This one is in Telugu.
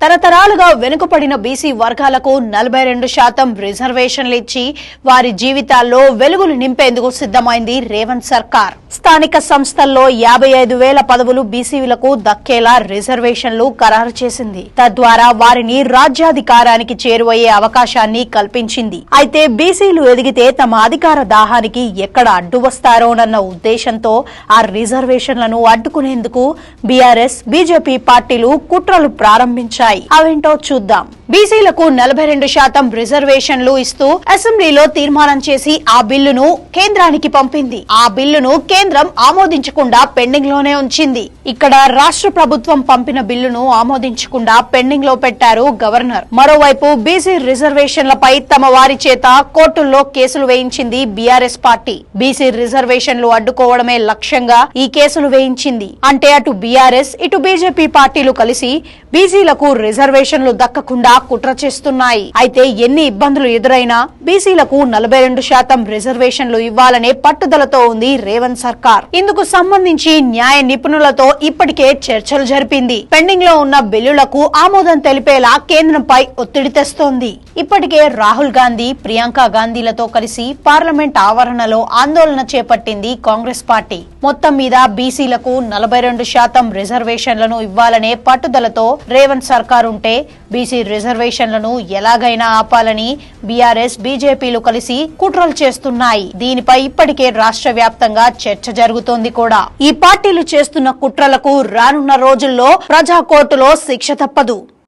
తరతరాలుగా వెనుకపడిన బీసీ వర్గాలకు నలభై రెండు శాతం రిజర్వేషన్లు ఇచ్చి వారి జీవితాల్లో వెలుగులు నింపేందుకు సిద్ధమైంది రేవంత్ సర్కార్. స్థానిక సంస్థల్లో యాభై ఐదు వేల పదవులు బీసీలకు దక్కేలా రిజర్వేషన్లు ఖరారు చేసింది. తద్వారా వారిని రాజ్యాధికారానికి చేరువయ్యే అవకాశాన్ని కల్పించింది. అయితే బీసీలు ఎదిగితే తమ అధికార దాహానికి ఎక్కడ అడ్డు వస్తారోనన్న ఉద్దేశంతో ఆ రిజర్వేషన్లను అడ్డుకునేందుకు బీఆర్ఎస్ బీజేపీ పార్టీలు కుట్రలు ప్రారంభించారు ఉంటాయి. అవేంటో చూద్దాం. బీసీలకు నలభై రెండు శాతం రిజర్వేషన్లు ఇస్తూ అసెంబ్లీలో తీర్మానం చేసి ఆ బిల్లును కేంద్రానికి పంపింది. ఆ బిల్లును కేంద్రం ఆమోదించకుండా పెండింగ్లోనే ఉంచింది. ఇక్కడ రాష్ట్ర ప్రభుత్వం పంపిన బిల్లును ఆమోదించకుండా పెండింగ్లో పెట్టారు గవర్నర్. మరోవైపు బీసీ రిజర్వేషన్లపై తమ వారి చేత కోర్టుల్లో కేసులు వేయించింది బీఆర్ఎస్ పార్టీ. బీసీ రిజర్వేషన్లు అడ్డుకోవడమే లక్ష్యంగా ఈ కేసులు వేయించింది. అంటే అటు బీఆర్ఎస్ ఇటు బీజేపీ పార్టీలు కలిసి బీసీలకు రిజర్వేషన్లు దక్కకుండా కుట్ర చేస్తున్నాయి. అయితే ఎన్ని ఇబ్బందులు ఎదురైనా బీసీలకు నలభై రెండు శాతం రిజర్వేషన్లు ఇవ్వాలనే పట్టుదలతో ఉంది రేవంత్ సర్కార్. ఇందుకు సంబంధించి న్యాయ నిపుణులతో ఇప్పటికే చర్చలు జరిపింది. పెండింగ్లో ఉన్న బిల్లులకు ఆమోదం తెలిపేలా కేంద్రంపై ఒత్తిడి తెస్తోంది. ఇప్పటికే రాహుల్ గాంధీ ప్రియాంక గాంధీలతో కలిసి పార్లమెంట్ ఆవరణలో ఆందోళన చేపట్టింది కాంగ్రెస్ పార్టీ. మొత్తం మీద బీసీలకు నలభై రెండు శాతం రిజర్వేషన్లను ఇవ్వాలనే పట్టుదలతో రేవంత్ సర్కార్ ఉంటే బీసీ రిజర్వేషన్లను ఎలాగైనా ఆపాలని బీఆర్ఎస్ బీజేపీలు కలిసి కుట్రలు చేస్తున్నాయి. దీనిపై ఇప్పటికే రాష్ట్ర వ్యాప్తంగా చర్చ జరుగుతోంది కూడా. ఈ పార్టీలు చేస్తున్న కుట్రలకు రానున్న రోజుల్లో ప్రజా కోర్టులో శిక్ష తప్పదు.